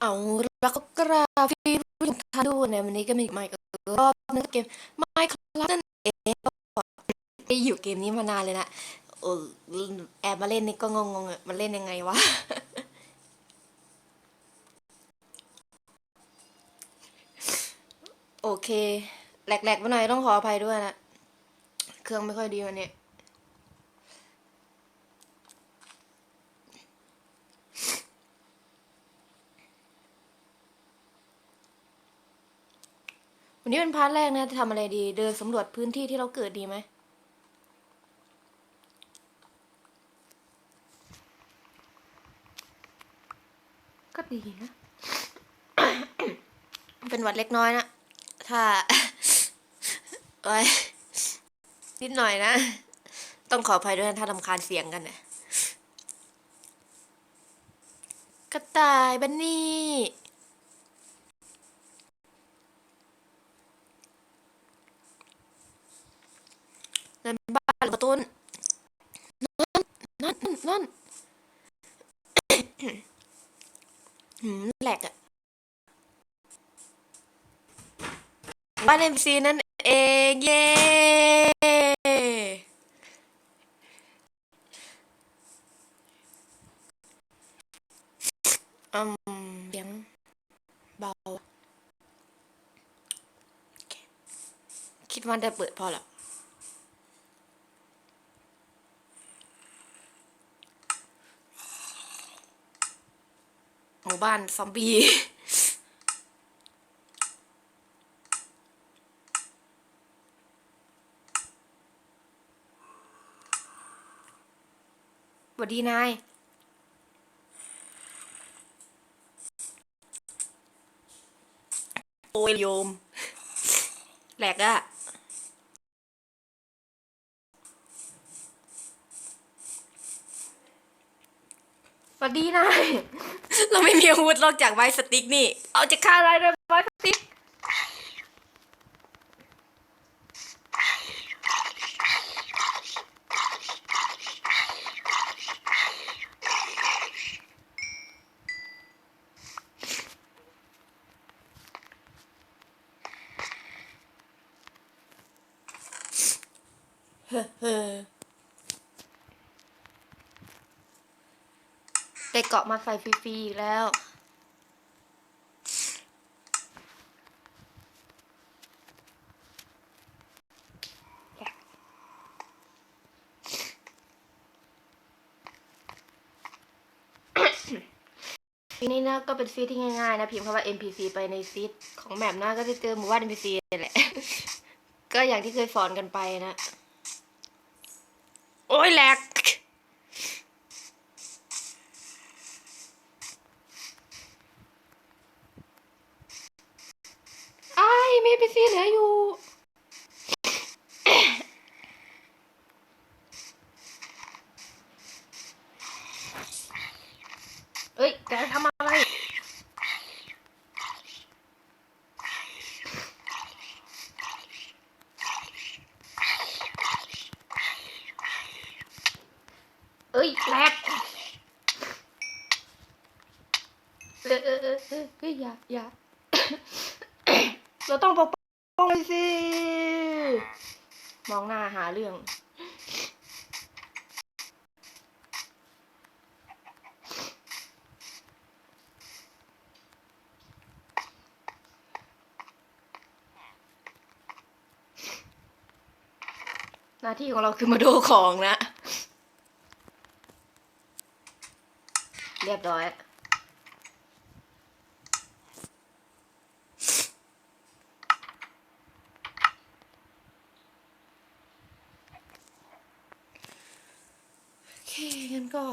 เอาแล้วก็กราบที่ผู้ชมท่านดูในวันนี้ก็มีไมค์รอบนึงเกมไมค์คลาสนั่นเองก็ไปอยู่เกมนี้มานานเลยนะเออแอบมาเล่นนี่ก็งงๆอะมันเล่นยังไงวะโอเคแหลกๆไปหน่อยต้องขออภัยด้วยนะ เครื่องไม่ค่อยดีวันนี้ วันนี้เป็นพาร์ทแรกนะจะทำอะไรดี เดินสำรวจพื้นที่ที่เราเกิดดีไหมก็ดีนะ เป็นหวัดเล็กน้อยนะ ถ้าไว้นิดหน่อยนะ ต้องขออภัยด้วยนะถ้าลำคาญเสียงกันนะกระต่ายบันนี่ในบ้าน หรือประตูนนั่นนั่นนั่นหืมแหลกอะบ้านเอ็มซีนั่นเองเย้อืมเสียงเบาคคิดว่าได้เปิดพอแล้ว บ้านซอมบี้สวัสดีนาย โอ้ยโยม แหลกอะส วัสดีนายเราไม่มีอาวุธนอกจากไม้สติ๊กนี่ เอาจะฆ่าอะไรด้วยไม้สติ๊กเฮ้อ เกาะมาใส่ฟรีๆอีกแล้วทีนี้นะก็เป็นซีที่ง่ายๆนะพิมพ์คำว่า NPC ไปในซีทของแมปนะก็จะเจอหมู่บ้าน NPC นี่แหละ ก็อย่างที่เคยสอนกันไปนะ โอ้ยแหลก ไีซีเหลืออยู่ เอ้ยแกทำอะไรเอ้ยแลกเออเออเออเออเฮ้ยอย่าอย่าเราต้องปก ป้องเลยสิ มองหน้าหาเรื่อง หน้าที่ของเราคือมาดูของนะ เรียบร้อย โอเคงั้น ก็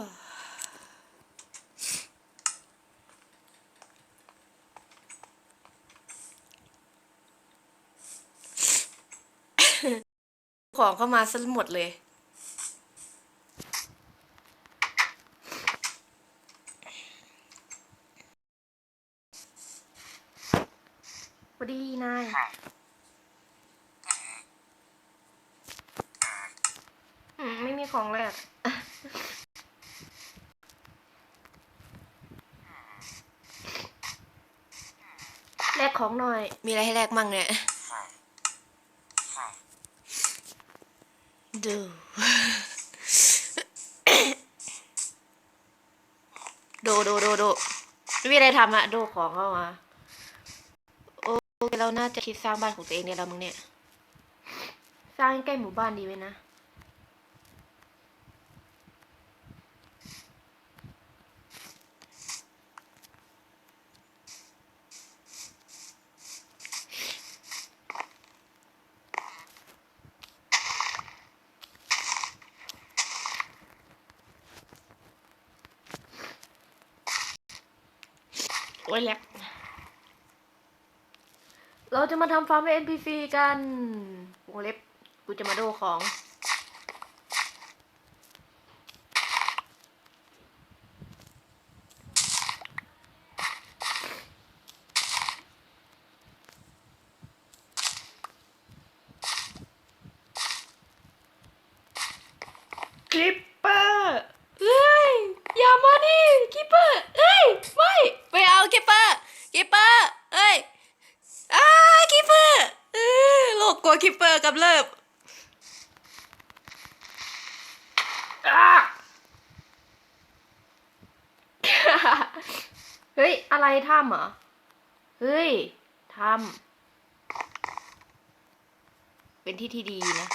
ของเข้ามาซะหมดเลยสวัสดีนายอืมไม่มีของเลยอะ ลกของหน่อย มีอะไรให้แลกมั่งเนี่ย ดูดูดูดูดูไม่มีอะไรทำอะดูของเข้ามา โอ้เราน่าจะคิดสร้างบ้านของตัวเองเนี่ยเรามึงเนี่ย สร้างใกล้หมู่บ้านดีไหมนะ อ้ยแลกเราจะมาทำฟาร์ม NPC กันวงเล็บกูจะมาดูของ คลิปเปอร์เฮ้ย อย่ามาดิคลิปเปอร์เฮ้ย ไม่ ไม่เอาคลิปเปอร์คลิปเปอร์เฮ้ยอ้าคลิปเปอร์เออโลกกลั วคลิปเร์กับเลิบเฮ้ย อะไรถ้ำเหรอ เฮ้ยถ้ำเป็นที่ที่ดีนะ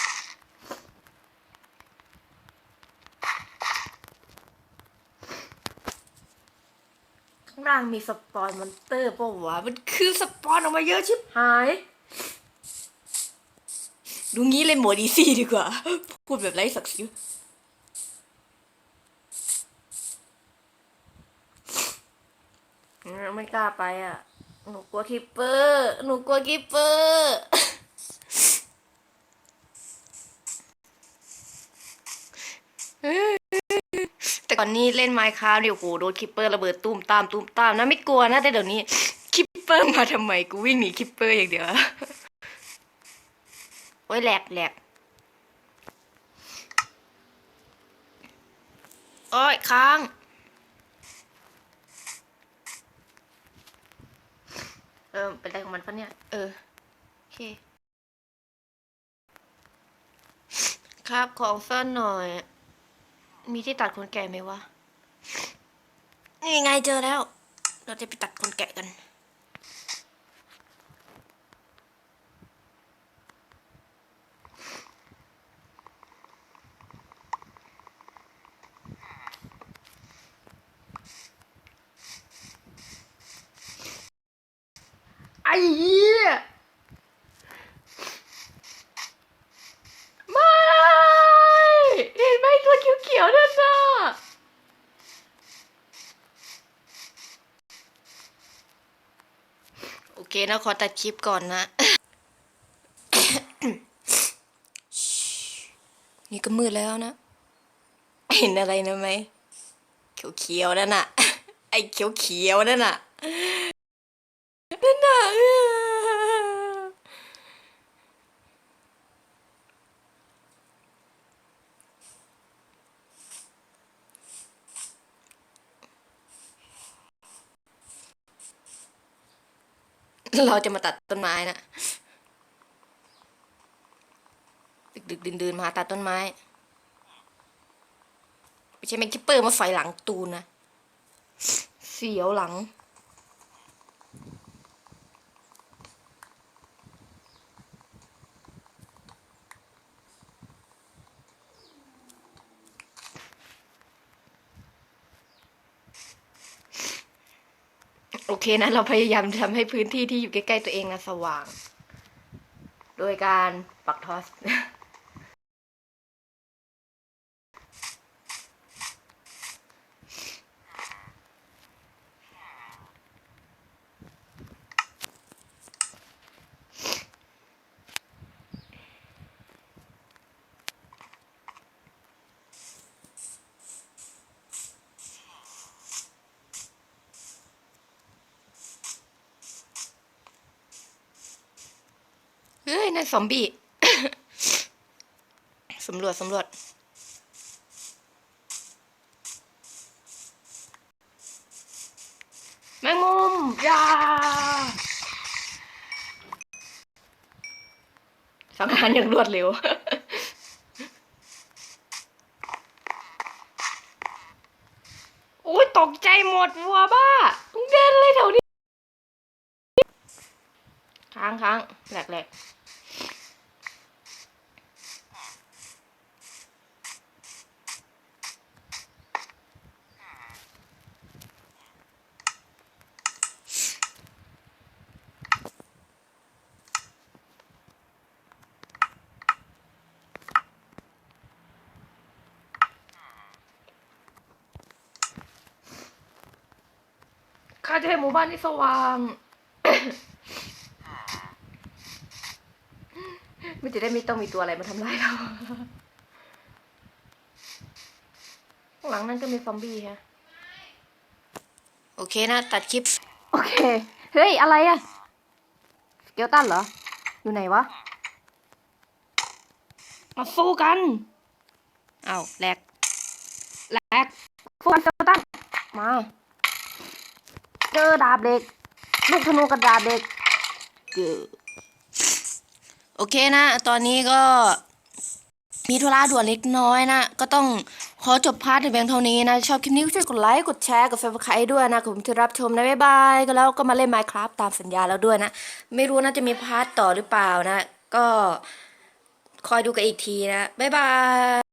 ข้างล่างมีสปอนมอนเตอร์ป่าวะ มันคือสปอนออกมาเยอะชิบหาย ดูงี้เล่นโหมดอีซี่ดีกว่า พูดแบบไร้ศักดิ์ศรีอืมไม่กล้าไปอะ หนูกลัวคิปเปอร์ หนูกลัวคิปเปอร์ แต่ก่อนนี้เล่นไมค์ค a f t เดี๋ยวโหโดนคิปเปอร์ระเบิดตุ้มตามตุ้มตามนะไม่กลัวนะแต่เดี๋ยวนี้คิปเปอร์มาทำไมกูวิ่งหนีคิปเปอร์อย่างเดียว โอ้ยแหลกแหลกโอ้ยค้างเออเป็นอะไรของมันปะเนี่ย เออ โอเค ครับของซ่อนหน่อย มีที่ตัดขนแกะไหมวะ นี่ไงเจอแล้ว เราจะไปตัดขนแกะกัน ไอ้เหี้ยไม่เห็นไหมตัวเขียวๆนั่นน่ะโอเคนะขอตัดคลิปก่อนนะ นี่ก็มืดแล้วนะ เห็นอะไรนะไหมเขียวๆนั่นน่ะ ไอ้เขียวๆนั่นน่ะ นั่นน่ะเราจะมาตัดต้นไม้นะ ดึกดึกเดื่นๆมาตัดต้นไม้ ไม่ใช่แมงคิปเปอร์มาไฟหลังตูนนะ เสียวหลัง โอเคนะเราพยายามทำให้พื้นที่ที่อยู่ใกล้ๆตัวเองนะสว่าง โดยการปักทอส ในซอมบี้สำรวจสำรวจแมงมุมยาสังหารอย่างรวดเร็วอุ้ยตกใจหมดวัวบ้าเดินเลยแถวนี้ค้างค้างแหลกแหลก จะให้หมู่บ้านที่สว่าง มันจะได้ไม่ต้องมีตัวอะไรมาทำร้ายเราข้างหลังนั่นก็มีซอมบี้ฮะ โอเคนะ ตัดคลิป โอเค เฮ้ย อะไรอะสเกลตันเหรอ อยู่ไหนวะ มาสู้กันเอาวแหลกแหลกสู้กันสเกลตันมาเจอดาบเด็ก ลูกธนูกับดาบเด็ก โอเคนะ ตอนนี้ก็มีธุระด่วนเล็กน้อยนะ ก็ต้องขอจบพาร์ทในเพียงเท่านี้นะ ชอบคลิปนี้ก็ช่วยกดไลค์ กดแชร์กด subscribe ด้วยนะขอบคุณที่รับชมนะ บ๊ายบาย ก็แล้วก็มาเล่น Minecraft ตามสัญญาแล้วด้วยนะ ไม่รู้นะจะมีพาร์ทต่อหรือเปล่านะ ก็คอยดูกันอีกทีนะ บ๊ายบาย